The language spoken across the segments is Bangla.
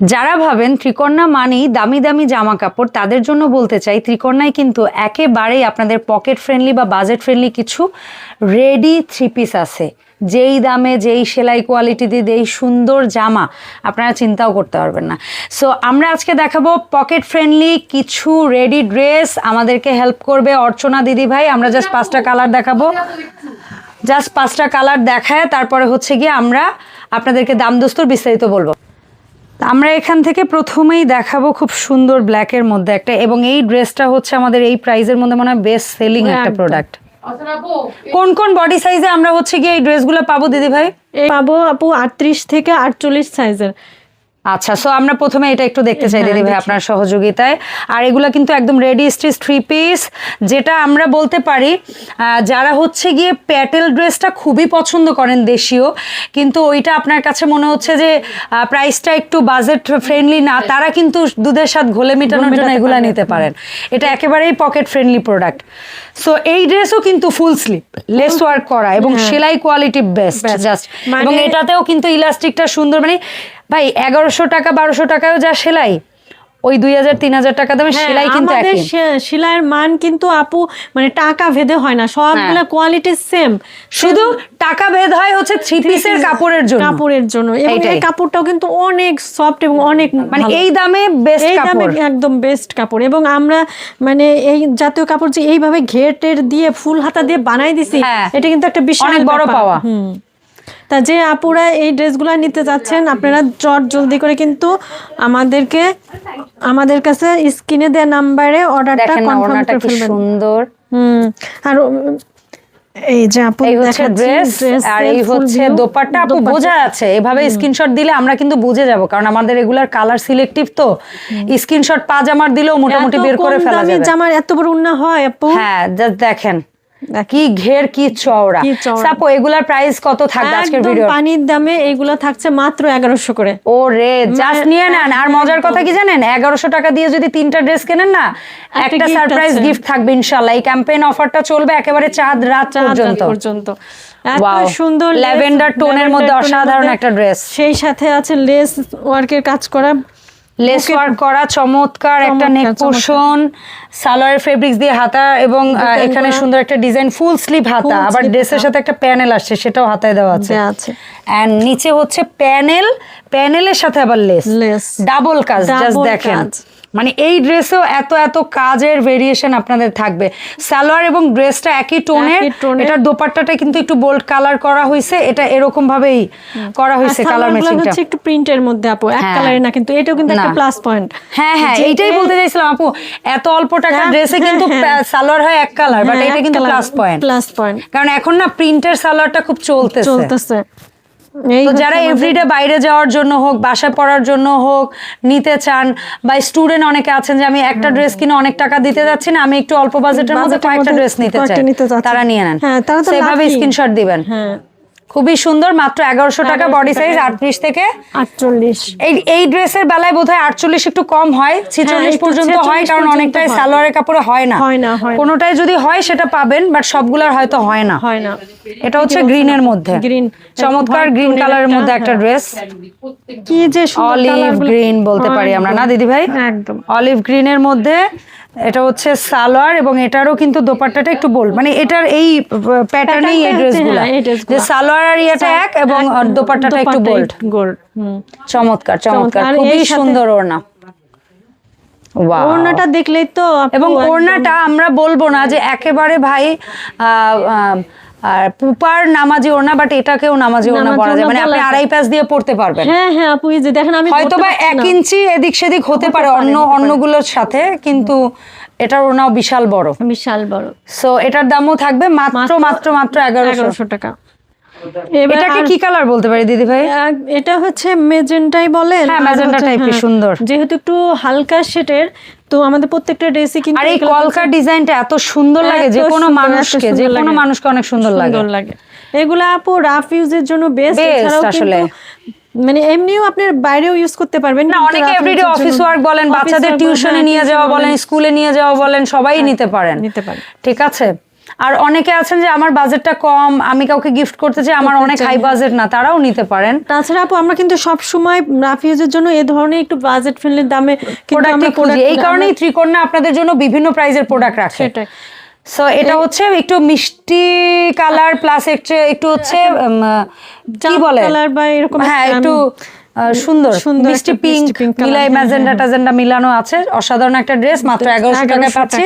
যারা ভাবেন ত্রিকন্যা মানেই দামি দামি জামা কাপড়, তাদের জন্য বলতে চাই ত্রিকন্যায় কিন্তু একেবারেই আপনাদের পকেট ফ্রেন্ডলি বা বাজেট ফ্রেন্ডলি কিছু রেডি থ্রি পিস আছে। যেই দামে, যেই সেলাই কোয়ালিটি দিয়ে, যেই সুন্দর জামা আপনারা চিন্তাও করতে পারবেন না। সো আমরা আজকে দেখাবো পকেট ফ্রেন্ডলি কিছু রেডি ড্রেস আমাদেরকে হেল্প করবে অর্চনা দিদি ভাই। আমরা জাস্ট পাঁচটা কালার দেখাবো। জাস্ট পাঁচটা কালার দেখায়, তারপরে হচ্ছে গিয়ে আমরা আপনাদেরকে দাম দোস্তর বিস্তারিত বলব। আমরা এখান থেকে প্রথমেই দেখাবো খুব সুন্দর ব্ল্যাকের মধ্যে একটা এবং এই ড্রেসটা হচ্ছে আমাদের এই প্রাইজের মধ্যে মনে হয় বেস্ট সেলিং একটা প্রোডাক্ট কোন কোন বডি সাইজে আমরা হচ্ছে গিয়ে এই ড্রেসগুলো পাবো দিদি ভাই? পাবো আপু আটত্রিশ থেকে আটচল্লিশ সাইজের আচ্ছা সো আমরা প্রথমে এটা একটু দেখতে চাই হ্যাঁ, দিদি ভাই আপনার সহযোগিতায়। আর এগুলা কিন্তু একদম রেডি স্টিচ থ্রি পিস যেটা আমরা বলতে পারি যারা হচ্ছে গিয়ে প্যাটেল ড্রেসটা খুবই পছন্দ করেন দেশীয় কিন্তু ওইটা আপনার কাছে মনে হচ্ছে যে প্রাইসটা একটু বাজেট ফ্রেন্ডলি না তারা কিন্তু দুধের সাথে ঘোলে মেটানোর জন্য এগুলা নিতে পারেন। এটা একেবারেই পকেট ফ্রেন্ডলি প্রোডাক্ট সো এই ড্রেসও কিন্তু ফুল স্লিপ লেস ওয়ার্ক করা এবং সেলাই কোয়ালিটি বেস্ট জাস্ট এবং এটাতেও কিন্তু ইলাস্টিকটা সুন্দর মানে ভাই এগারোশো টাকা বারোশো টাকায়ও যা সেলাই ওই দুই হাজার তিন হাজার টাকা দামের হ্যাঁ, সেলাই কিন্তু আমাদের সেলাইয়ের মান কিন্তু আপু মানে টাকা ভেদে হয় না সবগুলা কোয়ালিটি সেম শুধু টাকা ভেদ হয় হচ্ছে থ্রি পিসের কাপড়ের জন্য কাপড়ের জন্য এবং। এই কাপড়টাও কিন্তু অনেক সফট এবং অনেক মানে এই দামে বেস্ট এই দামে কাপড় একদম বেস্ট কাপড় এবং আমরা মানে এই জাতীয় কাপড় যে এইভাবে ঘেটের দিয়ে ফুল হাতা দিয়ে বানাই দিছি হ্যাঁ। এটা কিন্তু একটা বিশাল বড়। পাওয়া। হুম। তা যে আপুরা এই ড্রেসগুলো নিতে যাচ্ছেন আপনারা চট জলদি করে কিন্তু আমাদেরকে আমাদের কাছে স্ক্রিনে দেওয়া নাম্বারে অর্ডারটা কনফার্ম করে ফেলবেন। সুন্দর। হুম আর এই যে আপু এই হচ্ছে ড্রেস আর এই হচ্ছে দোপাট্টা। আপু বোঝা যাচ্ছে এভাবে স্ক্রিনশট দিলে আমরা কিন্তু বুঝে যাব কারণ আমাদের রেগুলার কালার সিলেক্টিভ তো। স্ক্রিনশট পাজামার দিলেও মোটামুটি বের করে ফেলা যাবে। জামার এত বড় উন্না হয় আপু। হ্যাঁ দেখেন। দেখ। কি ঘের কি চওড়া? সাপো এগুলার প্রাইস কত থাকবে আজকের ভিডিও পানির দামে থাকছে মাত্র এগারোশো করে। ও রে জাস্ট নিয়ে নেন। আর মজার কথা কি জানেন? এগারোশো টাকা দিয়ে যদি তিনটা ড্রেস কেনেন না একটা সারপ্রাইজ। গিফট থাকবে ইনশাল্লাহ এই ক্যাম্পেইন অফারটা চলবে একেবারে চাঁদ রাত চাঁদ পর্যন্ত। পর্যন্ত। এত সুন্দর tone এর মধ্যে অসাধারণ একটা dress। সেই সাথে আছে লেস ওয়ার্কের কাজ করা। লেস ওয়ার্ক করা চমৎকার একটা নেক পোর্শন সালোয়ার ফেব্রিক্স দিয়ে হাতা এবং এখানে সুন্দর একটা ডিজাইন ফুল স্লিভ হাতা। আবার ড্রেসের সাথে একটা প্যানেল আসছে সেটাও হাতায় দেওয়া আছে। এন্ড নিচে হচ্ছে প্যানেল প্যানেলের সাথে আবার লেস লেস ডাবল কাজ জাস্ট দেখেন। মানে এই ড্রেসেও এত এত কাজের ভেরিয়েশন আপনাদের থাকবে। সালোয়ার এবং ড্রেসটা একই টোনের। এটার দোপাট্টাটা কিন্তু একটু বোল্ড কালার করা হয়েছে এটা এরকম ভাবেই করা হয়েছে কালার ম্যাচিংটা হচ্ছে একটু প্রিন্টের মধ্যে আপু এক হ্যাঁ। কালারে না কিন্তু এটাও কিন্তু একটা প্লাস পয়েন্ট হ্যাঁ হ্যাঁ এইটাই বলতে চাইছিলাম আপু এত অল্প হ্যাঁ, ড্রেসে কিন্তু হ্যাঁ, সালোয়ার হয় এক কালার বাট এটা কিন্তু প্লাস পয়েন্ট প্লাস পয়েন্ট কারণ এখন না প্রিন্টের সালোয়ারটা খুব চলতেছে। চলতেছে। তো যারা এভরিডে বাইরে যাওয়ার জন্য হোক বাসায় পড়ার জন্য হোক নিতে চান বা স্টুডেন্ট অনেকে আছেন যে আমি একটা ড্রেস কিনে অনেক টাকা দিতে যাচ্ছি না আমি একটু অল্প বাজেটের মধ্যে কয়েকটা ড্রেস নিতে চাই। তারা নিয়ে নেন। হ্যাঁ, সেভাবে স্ক্রিনশট দিবেন। হ্যাঁ। খুবই সুন্দর মাত্র এগারোশো টাকা বডি সাইজ। আটত্রিশ থেকে। আটচল্লিশ। এই এই ড্রেসের বেলায় বোধহয় আটচল্লিশ একটু কম হয় ছিচল্লিশ পর্যন্ত হয় কারণ অনেকটাই সালোয়ারের কাপড়ে হয় না। হয় না, কোনোটাই যদি হয় সেটা পাবেন বাট সবগুলার হয়তো হয় না। হয় না। এটা হচ্ছে গ্রিনের মধ্যে। Green। চমৎকার গ্রিন কালারের মধ্যে একটা একটা, ড্রেস কি যে অলিভ গ্রিন বলতে পারি আমরা না দিদি ভাই একদম। অলিভ গ্রিনের মধ্যে এটা হচ্ছে সালোয়ার এবং এটারও কিন্তু দোপাট্টাটা একটু বোল্ড মানে এটার এই প্যাটার্নেই এই ড্রেসগুলো হ্যাঁ। যে সালোয়ার আর ইয়েটা এক এবং দোপাট্টাটা একটু বোল্ড গোল্ড চমৎকার চমৎকার। খুবই সুন্দর ওড়না. ওড়নাটা দেখলেই তো এবং ওড়নাটা আমরা বলব না যে একেবারে ভাই আর পুপার নামাজি ওড়না বাট এটাকেও নামাজি ওড়না পরা যায়। মানে আপনি আড়াই প্যাচ দিয়ে পড়তে পারবেন। হ্যাঁ হ্যাঁ আপু যে দেখেন আমি হয়তো বা এক ইঞ্চি এদিক সেদিক হতে পারে অন্য। অন্যগুলোর সাথে কিন্তু এটার ওড়নাও বিশাল বড়। বিশাল বড়। সো এটার দামও থাকবে মাত্র মাত্র মাত্র এগারোশো টাকা। এটাকে কি কালার বলতে পারি দিদি ভাই এটা হচ্ছে মেজেন্টাই বলেন হ্যাঁ, হচ্ছে- type-এর হ্যাঁ, সুন্দর। যেহেতু একটু হালকা শেডের তো আমাদের প্রত্যেকটা ড্রেসই কিন্তু আর এই ডিজাইনটা এত সুন্দর লাগে যে কোনো মানুষকে যে কোনো মানুষকে অনেক সুন্দর লাগে সুন্দর লাগে এগুলো আপু রাফ ইউজের জন্য বেস্ট এছাড়াও আসলে। মানে এমনিও আপনার বাইরেও ইউজ করতে পারবেন না অনেকে এভরিডে অফিস ওয়ার্ক বলেন বাচ্চাদের টিউশনে নিয়ে যাওয়া বলেন বলেন। স্কুলে নিয়ে যাওয়া বলেন সবাই নিতে পারেন নিতে পারেন। ঠিক আছে আর অনেকে আছেন যে আমার বাজেটটা কম আমি কাউকে গিফট করতে চাই আমার অনেক হাই বাজেট না তারাও নিতে পারেন। তাছাড়া আপু আমরা কিন্তু সব সময় রাফিউজের জন্য এই ধরনের একটু বাজেট ফ্রেন্ডলি দামে প্রোডাক্টে এই কারণেই ত্রিকন্যা আপনাদের জন্য বিভিন্ন প্রাইজের প্রোডাক্ট রাখে। সেটাই। সো এটা হচ্ছে একটু মিষ্টি কালার প্লাস একটু হচ্ছে কি বলে? কালার বা এরকম হ্যাঁ একটু সুন্দর সুন্দর মিষ্টি পিঙ্ক মিলাই হ্যাঁ, ম্যাজেন্ডা টাজেন্ডা মিলানো আছে অসাধারণ একটা ড্রেস মাত্র এগারোশো টাকায় পাচ্ছি।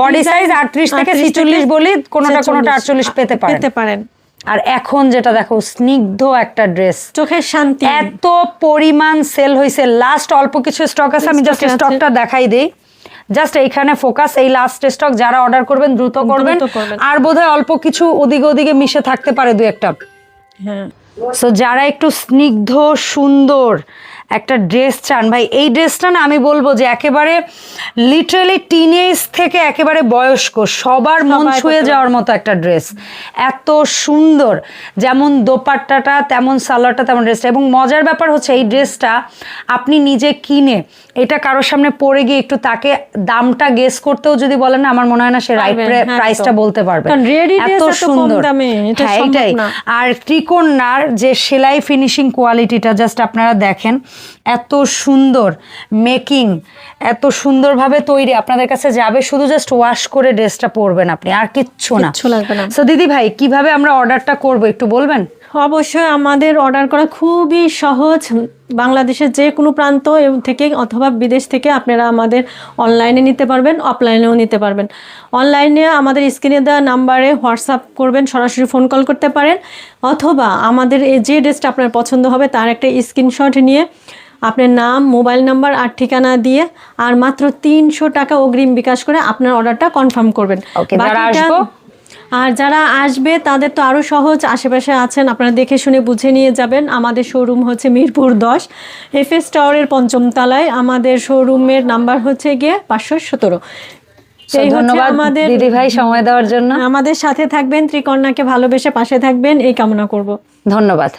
বডি সাইজ আটত্রিশ থেকে 38 ছিচল্লিশ বলি কোনোটা কোনোটা আটচল্লিশ পেতে পারেন। পেতে পারেন। আর এখন যেটা দেখো স্নিগ্ধ একটা ড্রেস চোখের শান্তি। এত পরিমাণ সেল হয়েছে লাস্ট অল্প কিছু স্টক আছে আমি জাস্ট স্টকটা দেখাই দিই। জাস্ট এইখানে ফোকাস এই লাস্ট স্টক যারা অর্ডার করবেন দ্রুত করবেন। করবেন। আর বোধহয় অল্প কিছু ওদিকে ওদিকে মিশে থাকতে পারে দু একটা। হ্যাঁ। সো যারা একটু স্নিগ্ধ সুন্দর একটা ড্রেস চান। ভাই এই ড্রেসটা না আমি বলব যে একেবারে লিটারালি টিনেজ থেকে একেবারে বয়স্ক সবার মন ছুঁয়ে যাওয়ার মতো একটা ড্রেস। এত সুন্দর যেমন দোপাট্টাটা তেমন সালোয়ারটা তেমন ড্রেসটা। এবং মজার ব্যাপার হচ্ছে এই ড্রেসটা আপনি নিজে কিনে এটা কারোর সামনে পরে গিয়ে একটু তাকে দামটা গেস করতেও যদি বলেন না আমার মনে হয় না সে রাইট হ্যাঁ, প্রাইসটা বলতে পারবে। এত সুন্দর। হ্যাঁ আর ত্রিকোণার যে সেলাই ফিনিশিং কোয়ালিটিটা জাস্ট আপনারা দেখেন এত সুন্দর মেকিং এত সুন্দরভাবে তৈরি। আপনাদের কাছে যাবে শুধু জাস্ট ওয়াশ করে ড্রেসটা পরবেন আপনি আর কিচ্ছু না। সো দিদি ভাই কীভাবে আমরা অর্ডারটা করব একটু বলবেন? অবশ্যই আমাদের অর্ডার করা খুবই সহজ। বাংলাদেশের যে কোনো প্রান্ত থেকে অথবা বিদেশ থেকে আপনারা আমাদের অনলাইনে নিতে পারবেন অফলাইনেও নিতে পারবেন। অনলাইনে আমাদের স্ক্রিনে দেওয়া নাম্বারে হোয়াটসঅ্যাপ করবেন সরাসরি ফোন কল করতে পারেন। অথবা আমাদের এই যে ড্রেসটা আপনার পছন্দ হবে তার একটা স্ক্রিনশট নিয়ে আপনার নাম মোবাইল নাম্বার আর ঠিকানা দিয়ে আর মাত্র তিনশো টাকা অগ্রিম বিকাশ করে আপনার অর্ডারটা কনফার্ম করবেন। বাকিটা-? আর যারা আসবে তাদের তো আরও সহজ আশেপাশে আছেন আপনারা দেখে শুনে বুঝে নিয়ে যাবেন। আমাদের শোরুম হচ্ছে মিরপুর দশ এফ এস টাওয়ারের পঞ্চম তলায়। আমাদের শোরুমের নাম্বার হচ্ছে গিয়ে পাঁচশো সতেরো। সেই ধন্যবাদ আমাদের দিদি ভাই সময় দেওয়ার জন্য। আমাদের সাথে থাকবেন ত্রিকন্যাকে ভালোবেসে পাশে থাকবেন এই কামনা করব। ধন্যবাদ।